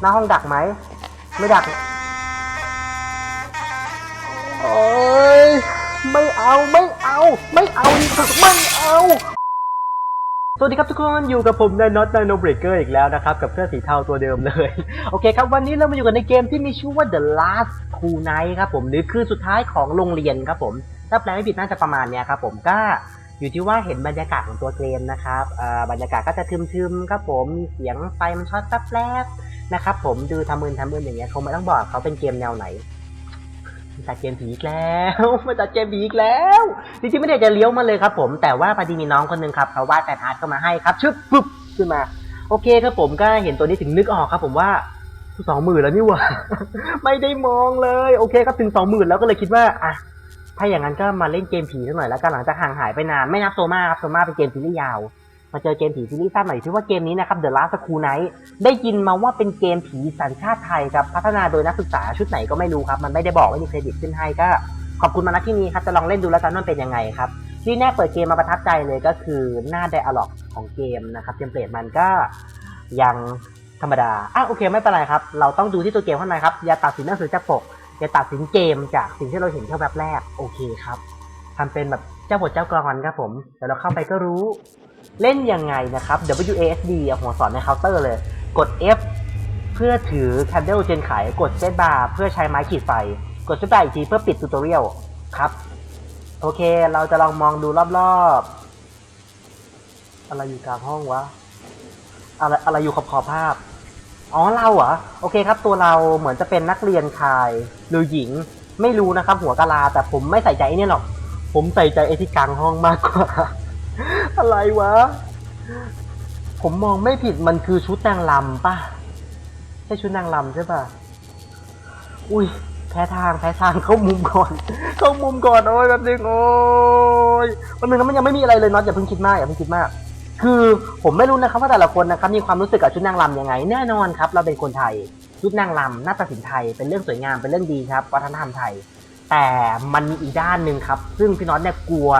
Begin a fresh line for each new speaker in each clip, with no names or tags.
หน้าห้องดักไหม ไม่ดัก โอ้ย ไม่เอา ไม่เอา ไม่เอาไม่เอา สวัสดีครับทุกคนอยู่กับผมนน็อตนายโนเบรกเกอร์อีกแล้วนะครับ กับเสื้อสีเทาตัวเดิมเลย โอเคครับ วันนี้เรามาอยู่กันในเกมที่มีชื่อว่า The Last Two Night ครับผมหรือคือสุดท้ายของโรงเรียนครับผม ถ้าแปลไม่ผิดน่าจะประมาณเนี้ยครับผมก็อยู่ที่ว่าเห็นบรรยากาศของตัวเกมนะครับอ่อบรรยากาศก็จะทึมๆครับผม มีเสียงไฟมันช็อตแป๊บๆ นะครับผมดูทำมืนทำมืนอย่างเงี้ยเขาไม่ต้องบอกเขาเป็นเกมแนวไหนมาจัดเกมผีอีกแล้วมาจัดเกมผีอีกแล้วจริงๆไม่ได้จะเลี้ยวมาเลยครับ ผมแต่ว่าพอดีมีน้องคนหนึงครับเขาวาดแฟนอาร์ตเข้ามาให้ครับชึบปึ๊บขึ้นมา โอเคครับผมก็เห็นตัวนี้ถึงนึกออกครับ ผมว่าสองหมื่นแล้วนี่หว่าไม่ได้มองเลย โอเคครับถึงสองหมื่นแล้วก็เลยคิดว่าอะถ้าอย่างนั้นก็มาเล่นเกมผีสักหน่อยแล้วกันหลังจากห่างหายไปนานไม่นับโซมาครับโซมาเป็นเกมซีรีส์ยาว มาเจอเกมผีซีรีส์สั้นหน่อยที่ว่าเกมนี้นะครับ The Last School Night ได้ยินมาว่าเป็นเกมผีสัญชาติไทยครับ พัฒนาโดยนักศึกษาชุดไหนก็ไม่รู้ครับ มันไม่ได้บอกไม่มีเครดิตขึ้นให้ก็ ขอบคุณมาณที่นี้ครับ จะลองเล่นดูแล้วกันว่าเป็นยังไงครับ ที่แน่เปิดเกมมาประทับใจเลยก็คือหน้าไดอะล็อกของเกมนะครับเทมเพลตมันก็ยังธรรมดาอะโอเคไม่เป็นไรครับ เราต้องดูที่ตัวเกมข้างในครับ อย่าตัดสินหนังสือจากปก อย่าตัดสินเกมจากสิ่งที่เราเห็นแค่แบบแรก โอเคครับทำเป็นแบบเจ้าบทเจ้ากรอนครับผม เดี๋ยวเราเข้าไปก็รู้ เล่นยังไงนะครับ WASD เอาหัวสอนในเคาน์เตอร์เลย กด F เพื่อถือ Candle เจนไขกด Set Bar เพื่อใช้ไม้ขีดไฟ กด Set Bar อีกทีเพื่อปิดทูตอเรียลครับ โอเคเราจะลองมองดูรอบๆ อะไรอยู่กลางห้องวะ อะไรอะไรอยู่ขอบขอบภาพ อ๋อเราเหรอ โอเคครับ ตัวเราเหมือนจะเป็นนักเรียนชายหรือหญิงไม่รู้นะครับ หัวกะลาแต่ผมไม่ใส่ใจนี่หรอก ผมใส่ใจไอ้ที่กลางห้องมากกว่า อะไรวะ ผมมองไม่ผิดมันคือชุดนางลำป่ะ ใช่ชุดนางลำใช่ป่ะ อุ้ยแพ้ทางแพ้ทางเข้ามุมก่อน เข้ามุมก่อนโอ้ยแบบนึงโอ้ยวันนึงนะมันยังไม่มีอะไรเลยน็อตอย่าเพิ่งคิดมากอย่าเพิ่งคิดมาก คือผมไม่รู้นะครับว่าแต่ละคนนะครับมีความรู้สึกกับชุดนางรำยังไง แน่นอนครับ เราเป็นคนไทย ชุดนางรำนาฏศิลป์ไทยเป็นเรื่องสวยงามเป็นเรื่องดีครับวัฒนธรรมไทย แต่มันมีอีกด้านหนึ่งครับ ซึ่งพี่น็อตเนี่ยกลัว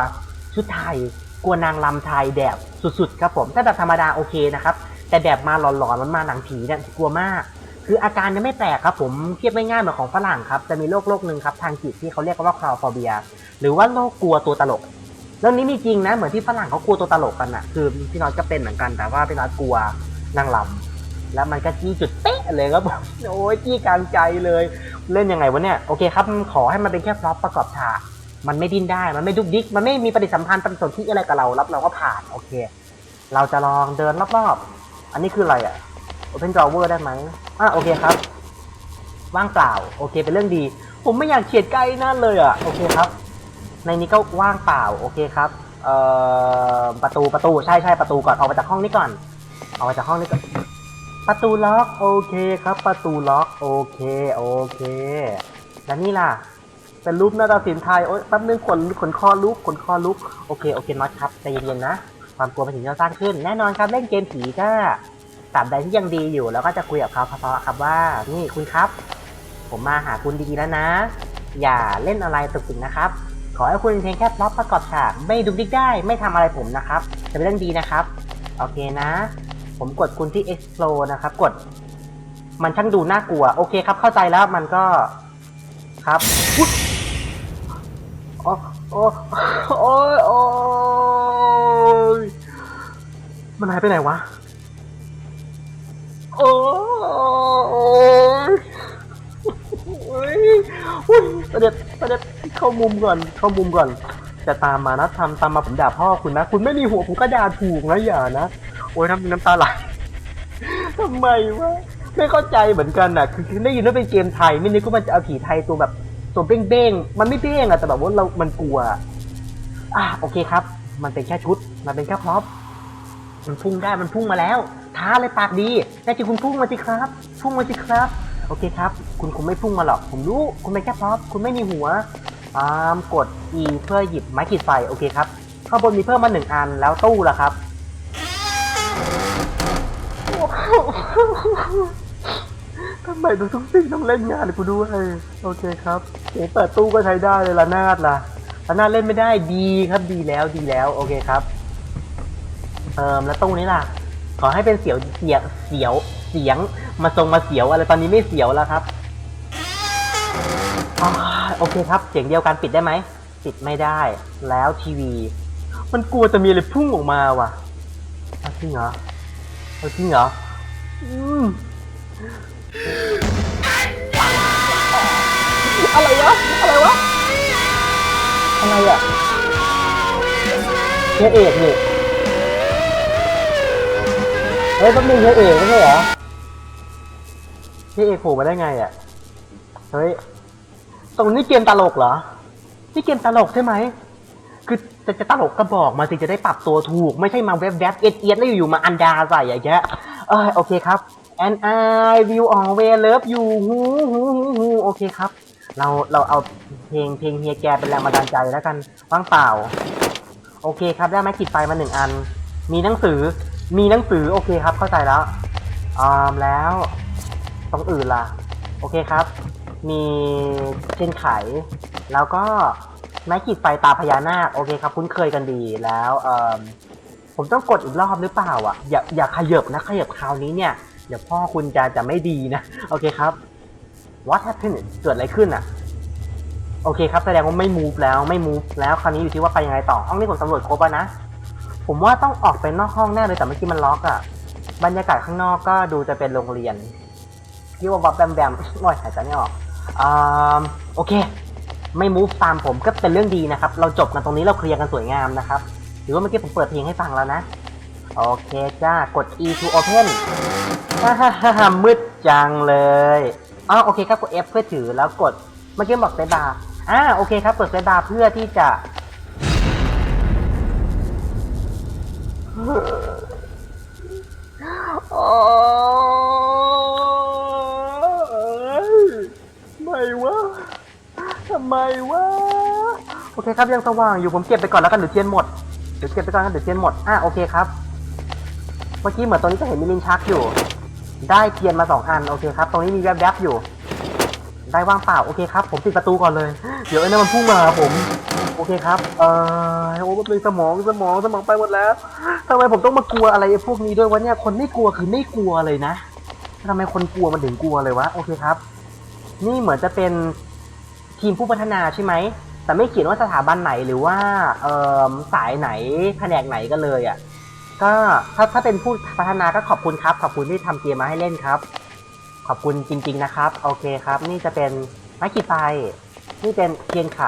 ชุดไทย กลัวนางรำไทยแบบสุดๆครับผมถ้าแบบธรรมดาโอเคนะครับแต่แบบมาหลอนๆมันมาหนังผีเนี่ยกลัวมาก คืออาการเนี่ยไม่แปลกครับผมเทียบง่ายๆเหมือนของฝรั่งครับจะมีโรคโรคหนึ่งครับทางจิตที่เขาเรียกว่าคลาวฟอเบีย หรือว่าโรคกลัวตัวตลกเรื่องนี้มีจริงนะเหมือนที่ฝรั่งเขากลัวตัวตลกกันอะคือพี่น้อยก็เป็นเหมือนกันแต่ว่าพี่น้อยกลัวนางลำแล้วมันก็จี้จุดเป๊ะเลยครับผมโอ้ยจี้กลางใจเลย เล่นยังไงวะเนี่ยโอเคครับขอให้มันเป็นแค่พร็อพประกอบฉาก มันไม่ดิ้นได้ มันไม่ดุกดิก มันไม่มีปฏิสัมพันธ์ปฏิสนธิอะไรกับเรา รับเราก็ผ่าน โอเค เราจะลองเดินรอบๆ อันนี้คืออะไรอะ Open Drawer ได้ไหมอะโอเคครับ ว่างเปล่า โอเค เป็นเรื่องดี ผมไม่อยากเฉียดใกล้นั่นเลยอะ โอเคครับ ในนี้ก็ว่างเปล่า โอเคครับ เอ่อ ประตู ประตู ใช่ใช่ประตูก่อน ออกมาจากห้องนี้ก่อน ออกมาจากห้องนี้ก่อน ประตูล็อก โอเคครับ ประตูล็อก โอเค โอเค แล้วนี่ล่ะ เป็นรูปนาฏศิลป์ไทยโอ๊ยแป๊บนึงขนขนคอลุกขนคอลุกโอเคโอเคน็อตครับใจเย็นๆนะ ความกลัวเป็นสิ่งที่เราสร้างขึ้น แน่นอนครับเล่นเกมผีก็ตราบใดที่ยังดีอยู่แล้วก็จะคุยกับเขาเพราะๆครับว่า นี่คุณครับ ผมมาหาคุณดีๆแล้วนะ อย่าเล่นอะไรตุกติกนะครับ ขอให้คุณเพียงแค่พล็อปประกอบฉากไม่ดุกดิกได้ไม่ทำอะไรผมนะครับจะเป็นเรื่องดีนะครับ โอเคนะ ผมกดคุณที่ explore นะครับ กด มันช่างดูน่ากลัว โอเคครับเข้าใจแล้วมันก็ครับ โอ้โอ้โอ้ยโอ้ยมันหายไปไหนวะ โอ้ยเฮ้ยอุ๊ยประเด็ดประเด็ดเข้ามุมก่อน เข้ามุมก่อน จะตามมานะทำตามมาผมด่าพ่อคุณนะ คุณไม่มีหัวผมก็ด่าถูกนะอย่านะ โอ้ยทำน้ำตาไหลทำไมวะ ไม่เข้าใจเหมือนกันน่ะ คือได้ยินว่าเป็นเกมไทย ไม่นึกว่ามันจะเอาผีไทยตัวแบบ ตัวเบ้งๆมันไม่เบ้งอะแต่แบบว่าเรา มันกลัว อะโอเคครับ มันเป็นแค่ชุด มันเป็นแค่พร็อพมันพุ่งได้ มันพุ่งมาแล้ว ท้าเลยปากดีแน่จริงคุณพุ่งมาสิครับ พุ่งมาสิครับ โอเคครับ คุณคงไม่พุ่งมาหรอก ผมรู้ คุณเป็นแค่พร็อพคุณไม่มีหัวอ่ามกด E เพื่อหยิบไม้ขีดไฟ โอเคครับ ข้างบนมีเพิ่มมาหนึ่งอัน แล้วตู้ล่ะครับ ไมทุกสิ่งต้องเล่นงานกูด้วยโอเคครับเสียงเปิดตู้ก็ใช้ได้เลยละนาดล่ะละนาดเล่นไม่ได้ดีครับดีแล้วดีแล้ว โอเคครับเอ่มแล้วตู้นี้ล่ะ ขอให้เป็นเสียวเสียวเสียวเสียงมาทรงมาเสียวอะไรตอนนี้ไม่เสียวแล้วครับอโอเคครับ เสียงเดียวกันปิดได้ไหมปิดไม่ได้ แล้วทีวี มันกลัวจะมีอะไรพุ่งออกมาว่ะจริงเหรอจริงเหรออืม อะไรวะ อะไรวะ อะไรอะเฮียเอกนี่เฮ้ยต้องมีเฮียเอกไม่ใช่เหรอเฮียเอกโผล่มาได้ไงอะ เฮ้ย ตรงนี้เกมตลกเหรอ นี่เกมตลกใช่ไหม คือจะจะตลกก็บอกมาสิจะได้ปรับตัวถูก ไม่ใช่มาแวบแวบๆเอียดเอียดแล้วอยู่ๆมาอันดาใส่อย่างเงี้ยเออโอเคครับ and I will always love you ฮูฮูฮูฮูโอเคครับ เราเราเอาเพลงเพลงเฮียแกเป็นแรงบันดาลใจแล้วกันว่างเปล่า โอเคครับได้ไม้ขีดไฟมาหนึ่งอัน มีหนังสือ มีหนังสือโอเคครับเข้าใจแล้วอ่าแล้วตรงอื่นล่ะ โอเคครับ มีเช่นไข แล้วก็ไม้ขีดไฟตาพญานาคโอเคครับ คุ้นเคยกันดีแล้วเออผมต้องกดอีกรอบหรือเปล่าอะอย่าอย่าขยับนะขยับคราวนี้เนี่ย เดี๋ยวพ่อคุณจะจะไม่ดีนะ โอเคครับ what happened เกิดอะไรขึ้นอะ โอเคครับ แสดงว่าไม่ move แล้วไม่ move แล้วคราวนี้อยู่ที่ว่าไปยังไงต่อ ห้องนี้ผมสำรวจครบแล้วนะ ผมว่าต้องออกไปนอกห้องแน่เลยแต่เมื่อกี้มันล็อกอะ บรรยากาศข้างนอกก็ดูจะเป็นโรงเรียนที่ว่าวับแบมแบมโอ้ยหายใจไม่ออกอ่าโอเค ไม่ move ตามผมก็เป็นเรื่องดีนะครับ เราจบกันตรงนี้เราเคลียร์กันสวยงามนะครับ หรือว่าเมื่อกี้ผมเปิดเพลงให้ฟังแล้วนะ โอเคจ้ากด E to open ฮ่าฮ่าฮ่าฮ่ามืดจังเลยอ๋อโอเคครับกด F เพื่อถือแล้วกดเมื่อกี้บอกเซตบาร์อ่าโอเคครับกดเซตบาร์เพื่อที่จะโอ้ยไม่วะทำไมวะโอเคครับยังสว่างอยู่ผมเก็บไปก่อนแล้วกันเดี๋ยวเทียนหมดเดี๋ยวเก็บไปก่อนกันเดี๋ยวเทียนหมดอะโอเคครับ เมื่อกี้เหมือนตรงนี้จะเห็นมีลิ้นชักอยู่ ได้เทียนมาสองอันโอเคครับ ตรงนี้มีแวบๆอยู่ ได้ว่างเปล่าโอเคครับ ผมปิดประตูก่อนเลย เดี๋ยวไอ้นั่นมันพุ่งมาผม โอเคครับ เออโอ้เลยสมองสมองสมองไปหมดแล้วทำไมผมต้องมากลัวอะไรพวกนี้ด้วยวะเนี่ยคนไม่กลัวคือไม่กลัวเลยนะทำไมคนกลัวมันถึงกลัวเลยวะโอเคครับ นี่เหมือนจะเป็นทีมผู้พัฒนาใช่ไหมแต่ไม่เขียนว่าสถาบันไหนหรือว่าเออสายไหนแผนกไหนกันเลยอะ ก็ถ้าถ้าเป็นผู้พัฒนาก็ขอบคุณครับ ขอบคุณที่ทำเกมมาให้เล่นครับ ขอบคุณจริง ๆ นะครับ โอเคครับ นี่จะเป็นไม้ขีดไฟนี่เป็นเทียนไข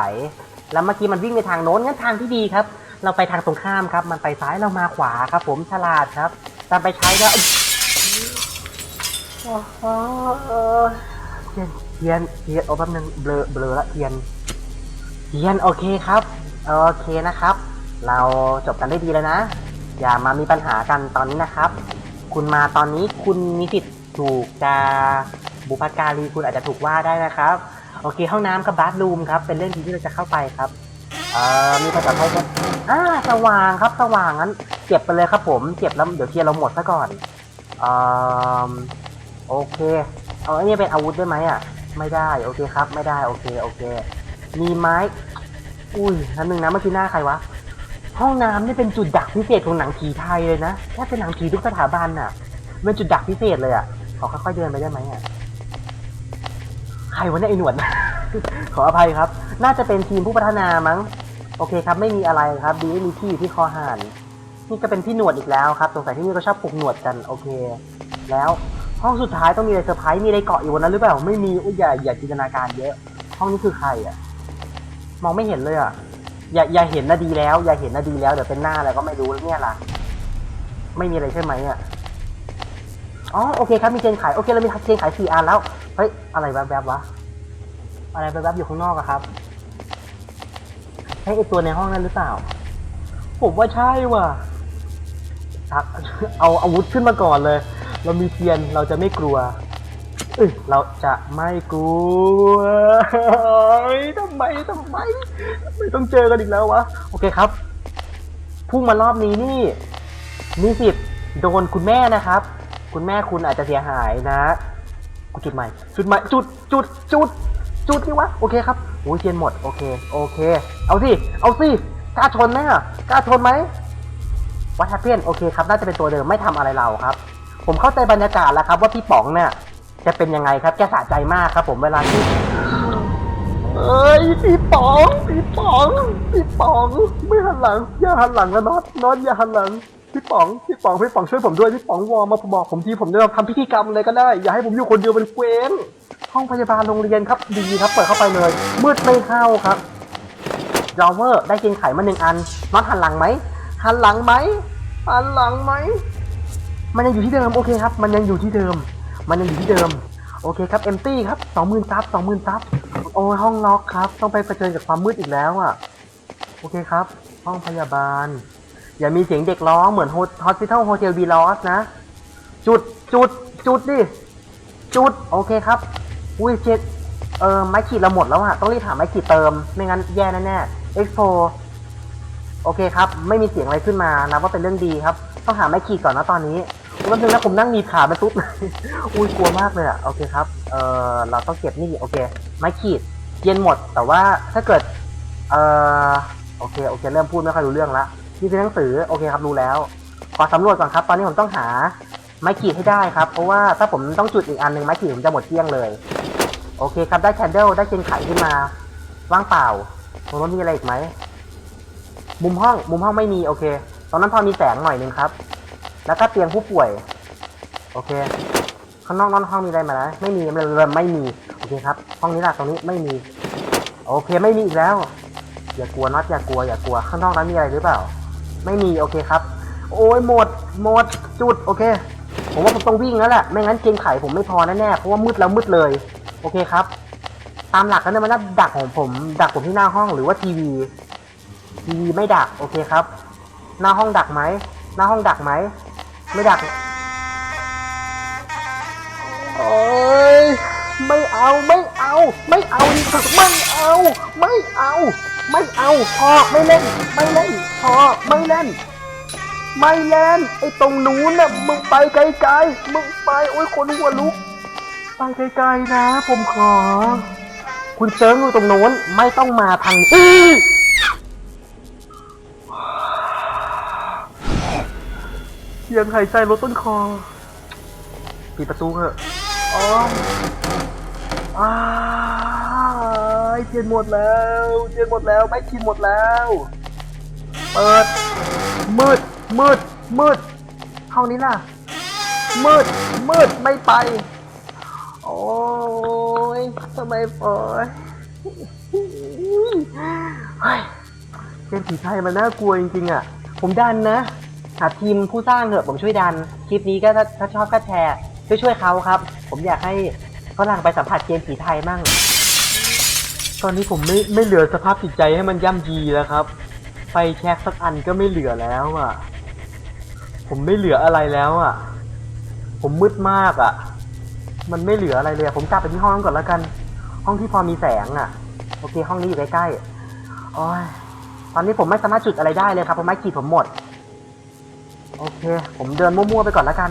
แล้วเมื่อกี้มันวิ่งไปทางโน้นงั้นทางที่ดีครับ เราไปทางตรงข้ามครับ มันไปซ้ายเรามาขวาครับ ผมฉลาดครับตามไปใช้ก็เทียนเทียนเทียนโอ้แป๊บนึงเบลอเบลอละเทียนเทียนโอเคครับ โอเคนะครับ เราจบกันได้ดีแล้วนะ อย่ามามีปัญหากันตอนนี้นะครับ คุณมาตอนนี้คุณมีสิทธิ์ถูกจะบุพการีคุณอาจจะถูกว่าได้นะครับ โอเคห้องน้ำกับบาร์รูมครับ เป็นเรื่องดีที่เราจะเข้าไปครับเอ่อมีภาษาไทยครับอ่าสว่างครับสว่างงั้นเก็บไปเลยครับผมเก็บแล้วเดี๋ยวเทียร์เราหมดซะก่อนเอ่อโอเค เอาอ้นี่เป็นอาวุธได้ไหมอะ ไม่ได้โอเคครับ ไม่ได้โอเคโอเค มีไม้ อุ้ยนั่นหนึ่งนะเมื่อกี้หน้าใครวะ ห้องน้ำนี่เป็นจุดดักพิเศษของหนังผีไทยเลยนะแค่เป็นหนังผีทุกสถาบันน่ะเป็นจุดดักพิเศษเลยอะขอค่อยๆเดินไปได้ไหมอะใครวะเนี่ยไอ้หนวด ขออภัยครับ น่าจะเป็นทีมผู้พัฒนามั้ง โอเคครับ ไม่มีอะไรครับ ดีไม่มีที่ที่คอหาน นี่ก็เป็นพี่หนวดอีกแล้วครับ สงสัยที่นี่ก็ชอบปลูกหนวดกัน โอเค แล้วห้องสุดท้ายต้องมีอะไรเซอร์ไพรส์ มีอะไรเกาะอยู่บนนั้นหรือเปล่า ไม่มีอุ้ยอย่าอย่าจินตนาการเยอะ ห้องนี้คือใครอะ มองไม่เห็นเลยอะ อย่าอย่าเห็นนะดีแล้ว อย่าเห็นนะดีแล้วเดี๋ยวเป็นหน้าอะไรก็ไม่รู้แล้วเนี่ยล่ะ ไม่มีอะไรใช่ไหมอะอ๋อโอเคครับมีเทียนขายโอเคเรามีเทียนขายสี่อันแล้วเฮ้ยอะไรแวบๆวะอะไรแวบๆอยู่ข้างนอกอะครับให้ไอตัวในห้องนั้นหรือเปล่า ผมว่าใช่ว่ะทักเอาอาวุธขึ้นมาก่อนเลย เรามีเทียนเราจะไม่กลัว เราจะไม่กลัวทำไมทำไมไม่ต้องเจอกันอีกแล้ววะ โอเคครับ พุ่งมารอบนี้นี่ มีสิทธิ์โดนคุณแม่นะครับ คุณแม่คุณอาจจะเสียหายนะกูจุดใหม่ จุดใหม่ จุด จุด จุด จุดนี่วะ โอเคครับโอ้ยเทียนหมด โอเค โอเค เอาสิ เอาสิ กล้าชนไหมอะ กล้าชนไหมวัดแฮปเปียนโอเคครับ น่าจะเป็นตัวเดิม ไม่ทำอะไรเราครับ ผมเข้าใจบรรยากาศแล้วครับว่าพี่ป๋องเนี่ย จะเป็นยังไงครับแกสะใจมากครับ ผมเวลาที่เอ้ยพี่ป๋องพี่ป๋องพี่ป๋องไม่หันหลังอย่าหันหลังนะน็อตน็อตอย่าหันหลังพี่ป๋องพี่ป๋องพี่ป๋องช่วยผมด้วยพี่ป๋องวอมาบอกผมทีผมจะทำพิธีกรรมอะไรก็ได้ อย่าให้ผมอยู่คนเดียวเป็นเกวนห้องพยาบาลโรงเรียนครับดีครับ เปิดเข้าไปเลย มืดไม่เข้าครับดรอเวอร์ได้เกงไข่มาหนึ่งอันน็อตหันหลังไหมหันหลังไหมหันหลังไหมมันยังอยู่ที่เดิมโอเคครับ มันยังอยู่ที่เดิม มันยังอยู่ที่เดิม โอเคครับเอมตี้ครับสองหมื่นซับสองหมื่นซับโอ้ห้องล็อกครับ ต้องไปเผชิญกับความมืดอีกแล้วอะ โอเคครับ ห้องพยาบาล อย่ามีเสียงเด็กร้องเหมือนโฮสพิทอลโฮเทลบีลอสนะ จุดจุดจุดดิ จุด โอเคครับ อุ้ยเช็ดเออไม้ขีดเราหมดแล้วอะต้องรีบหาไม้ขีดเติม ไม่งั้นแย่แน่ๆ X4 โอเคครับ ไม่มีเสียงอะไรขึ้นมานะว่าเป็นเรื่องดีครับ ต้องหาไม้ขีดก่อนนะตอนนี้ วันนึงนะผมนั่งหนีขาไปปุ๊บอุ้ยกลัวมากเลยอะโอเคครับเออเราต้องเก็บนี่โอเคไม้ขีดเย็นหมดแต่ว่าถ้าเกิดเออโอเคโอเคเริ่มพูดไม่ค่อยรู้เรื่องละนี่คือหนังสือโอเคครับรู้แล้วขอสำรวจก่อนครับตอนนี้ผมต้องหาไม้ขีดให้ได้ครับ เพราะว่าถ้าผมต้องจุดอีกอันหนึ่งไม้ขีดผมจะหมดเกลี้ยงเลย โอเคครับได้แคนเดิลได้เกนไขขึ้นมาว่างเปล่าตรงนั้นมีอะไรอีกไหมมุมห้องมุมห้องไม่มีโอเค ตอนนั้นพอมีแสงหน่อยหนึ่งครับ แล้วก็เตียงผู้ป่วย โอเค ข้างนอกนอกห้องมีอะไรไหมาแล้วไม่มีไม่ไม่ไม่มี โอเคครับ ห้องนี้ล่ะตรงนี้ไม่มี โอเคไม่มีอีกแล้ว อย่ากลัวน็อตอย่ากลัว อย่ากลัว ข้างนอกนั้นมีอะไรหรือเปล่า ไม่มีโอเคครับ โอ้ยหมดหมดจุดโอเค ผมว่าผมต้องวิ่งแล้วแหละไม่งั้นเกมไขผมไม่พอแน่ๆเพราะว่ามืดแล้วมืดเลย โอเคครับ ตามหลักแล้วเนี่ยมันน่าดักของผม ดักผมที่หน้าห้องหรือว่าทีวีทีวีไม่ดักโอเคครับ หน้าห้องดักไหมหน้าห้องดักไหม ไม่ดัก โอ้ย ไม่เอา ไม่เอา ไม่เอาดิไม่เอา ไม่เอา ไม่เอา พอ ไม่เล่น ไม่เล่น พอ ไม่เล่น ไม่เล่น ไอ้ตรงนู้นน่ะ มึงไปไกลๆ มึงไป โอ้ย คนหัวลุก ไปไกลๆนะ ผมขอ คุณเซิร์งอยู่ตรงโน้น ไม่ต้องมาทางนี้ ยงหายใจลดต้นคอปิดประตูเถอะอ๋ออ้าเทียนหมดแล้วเทียนหมดแล้วไม่คินหมดแล้ว เปิด มืด มืด มืดห้องนี้ล่ะ มืด มืด ไม่ไป โอ้ยทำไมปล่อยเฮ้ยเกมผีไทยมันน่ากลัวจริงๆอะ ผมดันนะ หาทีมผู้สร้างเถอะผมช่วยดัน คลิปนี้ก็ถ้าถ้าชอบก็แชร์ช่วยช่วยเขาครับ ผมอยากให้ฝรั่งไปสัมผัสเกมผีไทยมั่ง ตอนนี้ผมไม่ไม่เหลือสภาพจิตใจให้มันย่ำยีแล้วครับ ไฟแช็กสักอันก็ไม่เหลือแล้วอะ ผมไม่เหลืออะไรแล้วอะ ผมมืดมากอะ มันไม่เหลืออะไรเลยผมกลับไปที่ห้องนั้นก่อนแล้วกัน ห้องที่พอมีแสงอะ โอเค ห้องนี้อยู่ใกล้ๆโอ้ยตอนนี้ผมไม่สามารถจุดอะไรได้เลยครับเพราะไม้ขีดผมหมด โอเค ผมเดินมั่วๆไปก่อนแล้วกัน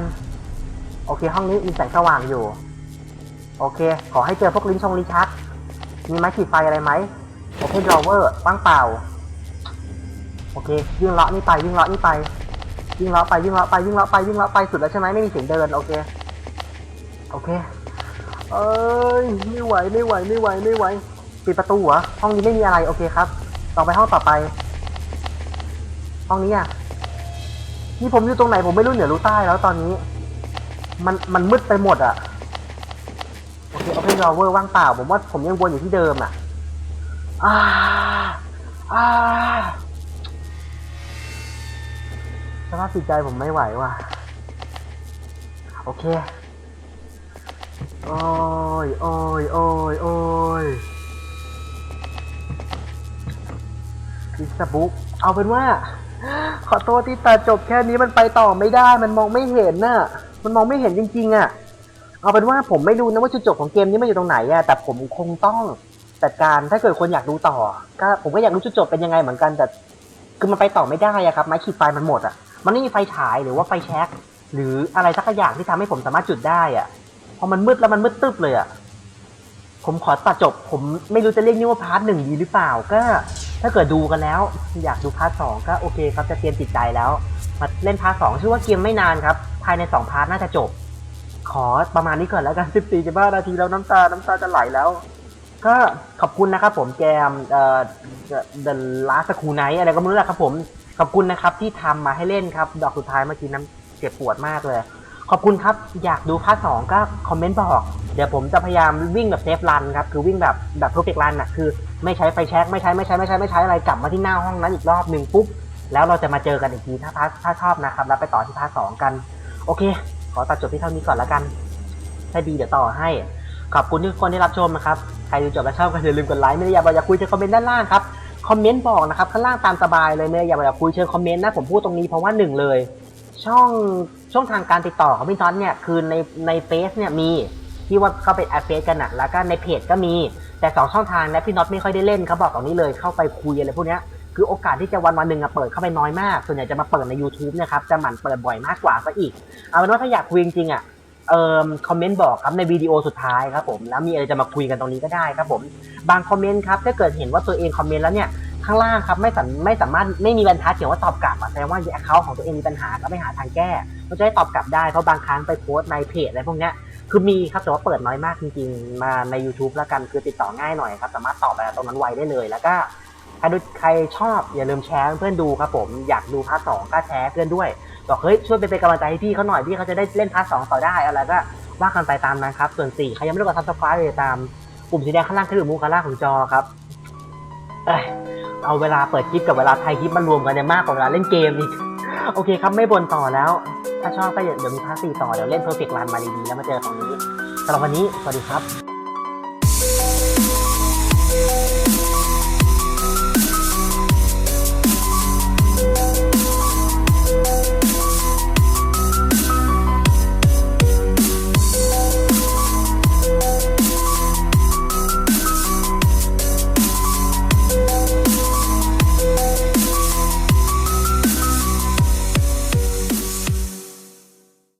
โอเค ห้องนี้มีแสงสว่างอยู่ โอเค ขอให้เจอพวกลิ้นชงลิ้นชัก มีไม้ขีดไฟอะไรไหมโอเคดรอเวอร์ว่างเปล่า โอเค วิ่งเลาะนี่ไปวิ่งเลาะนี่ไป วิ่งเลาะไปวิ่งเลาะไปวิ่งเลาะไปวิ่งเลาะไปสุดแล้วใช่ไหมไม่มีเสียงเดินโอเค โอเค เอ้ยไม่ไหวไม่ไหวไม่ไหวไม่ไหวปิดประตูเหรอห้องนี้ไม่มีอะไรโอเคครับต่อไปห้องต่อไป ห้องนี้อะ นี่ผมอยู่ตรงไหนผมไม่รู้เหนือรู้ใต้แล้วตอนนี้ มันมันมืดไปหมดอะโอเคโอาเครอเวอร์ว่างเปล่า ผมว่าผมยังวนอยู่ที่เดิมอะอ่าอ่าสภาพจิตใจผมไม่ไหวว่ะ โอเค โอ้ยโอ้ยโอ้ยโอ้ยพิซบุ๊กเอาเป็นว่า ขอโทษที่ตัดจบแค่นี้มันไปต่อไม่ได้ มันมองไม่เห็นน่ะ มันมองไม่เห็นจริง ๆอะ เอาเป็นว่าผมไม่รู้นะว่าจุดจบของเกมนี้มันอยู่ตรงไหนอะแต่ผมคงต้องจัดการถ้าเกิดคนอยากดูต่อ ก็ผมก็อยากรู้จุดจบเป็นยังไงเหมือนกันแต่คือมันไปต่อไม่ได้อะครับไม้ขีดไฟมันหมดอะมันไม่มีไฟฉายหรือว่าไฟแช็กหรืออะไรสักอย่างที่ทำให้ผมสามารถจุดได้อะพอมันมืดแล้วมันมืดตึ๊บเลยอะผมขอตัดจบ ผมไม่รู้จะเรียกนี่ว่าพาร์ทหนึ่งดีหรือเปล่าก็ ถ้าเกิดดูกันแล้ว อยากดูพาร์ทสองก็โอเคครับจะเตรียมจิตใจแล้ว มาเล่นพาร์ทสองชื่อว่าเกมไม่นานครับ ภายในสองพาร์ทน่าจะจบ ขอประมาณนี้ก่อนแล้วกัน14 15นาทีแล้วน้ำตา น้ำตาจะไหลแล้ว ก็ขอบคุณนะครับผมแกมเอ่อ The Last School Night อะไรก็ไม่รู้แหละครับผม ขอบคุณนะครับที่ทำมาให้เล่นครับ ดอกสุดท้ายเมื่อกี้น้ำเจ็บปวดมากเลย ขอบคุณครับ อยากดูภาคสองก็คอมเมนต์บอก เดี๋ยวผมจะพยายามวิ่งแบบเซฟรันครับ คือวิ่งแบบแบบเพอร์เฟกรันอะคือไม่ใช้ไฟแช็กไม่ใช้ไม่ใช้ไม่ใช้ไม่ใช้อะไรกลับมาที่หน้าห้องนั้นอีกรอบหนึ่งปุ๊บ แล้วเราจะมาเจอกันอีกทีถ้าพาถ้าชอบนะครับ แล้วไปต่อที่ภาคสองกัน โอเค ขอตัดจบที่เท่านี้ก่อนแล้วกัน ถ้าดีเดี๋ยวต่อให้ ขอบคุณทุกคนที่รับชมนะครับ ใครดูจบแล้วชอบก็อย่าลืมกดไลค์ไม่ได้อยากบอกอยากคุยเชิญคอมเมนต์ด้านล่างครับ คอมเมนต์บอกนะครับข้างล่างตามสบายเลยไม่ได้อยาบอกอยากคุยเชิญคอมเมนต์นะผมพูดตรงนี้เพราะว่าหนึ่งเลย ช่อง ช่องทางการติดต่อของพี่ท็อตเนี่ยคือในในเฟซเนี่ยมีที่ว่าเข้าไปแอดเฟซกันอะแล้วก็ในเพจก็มี แต่สองช่องทางนะพี่น็อตไม่ค่อยได้เล่นเขาบอกตรงนี้เลยเข้าไปคุยอะไรพวกเนี้ยคือโอกาสที่จะวันวันหนึ่งอะเปิดเข้าไปน้อยมาก ส่วนใหญ่จะมาเปิดใน YouTube นะครับจะหมั่นเปิดบ่อยมากกว่าซะอีก เอาเป็นว่าถ้าอยากคุยจริงๆอะเอ่อคอมเมนต์บอกครับในวิดีโอสุดท้ายครับผมแล้วมีอะไรจะมาคุยกันตรงนี้ก็ได้ครับผมบางคอมเมนต์ครับถ้าเกิดเห็นว่าตัวเองคอมเมนต์แล้วเนี่ย ข้างล่างครับไม่สามไม่สามารถไม่มีบรรทัดเขียนว่าตอบกลับอะแสดงว่าแอคเคาท์ของตัวเองมีปัญหาก็ไปหาทางแก้ก็จะได้ตอบกลับได้เพราะบางครั้งไปโพสต์ในเพจอะไรพวกเนี้ยคือมีครับแต่ว่าเปิดน้อยมากจริงๆ มาใน YouTube แล้วกันคือติดต่อง่ายหน่อยครับ สามารถตอบไปตรงนั้นไวได้เลย แล้วก็ใครดูใครชอบอย่าลืมแชร์เพื่อนดูครับผมอยากดูพาร์ทสองก็แชร์เพื่อนด้วยบอกเฮ้ยช่วยไปเป็นกำลังใจให้พี่เขาหน่อยพี่เขาจะได้เล่นพาร์ทสองต่อได้อะไรก็ว่ากันไปตามนั้นครับ ส่วนสี่ใครยังไม่ได้กดซับสไครต์เลยตามปุ่มสีแดงข้างล่างที่อยู่มุมข้างล่างของจอครับ เอาเวลาเปิดคลิปกับเวลาไทยคลิปมารวมกันเนี่ยมากกว่าเวลาเล่นเกมอีก โอเคครับไม่บ่นต่อแล้ว ถ้าชอบก็เดี๋ยวมีพาร์ทสี่ต่อ เดี๋ยวเล่นเพอร์เฟกต์รันมาดีๆแล้วมาเจอตรงนี้สำหรับวันนี้ สวัสดีครับ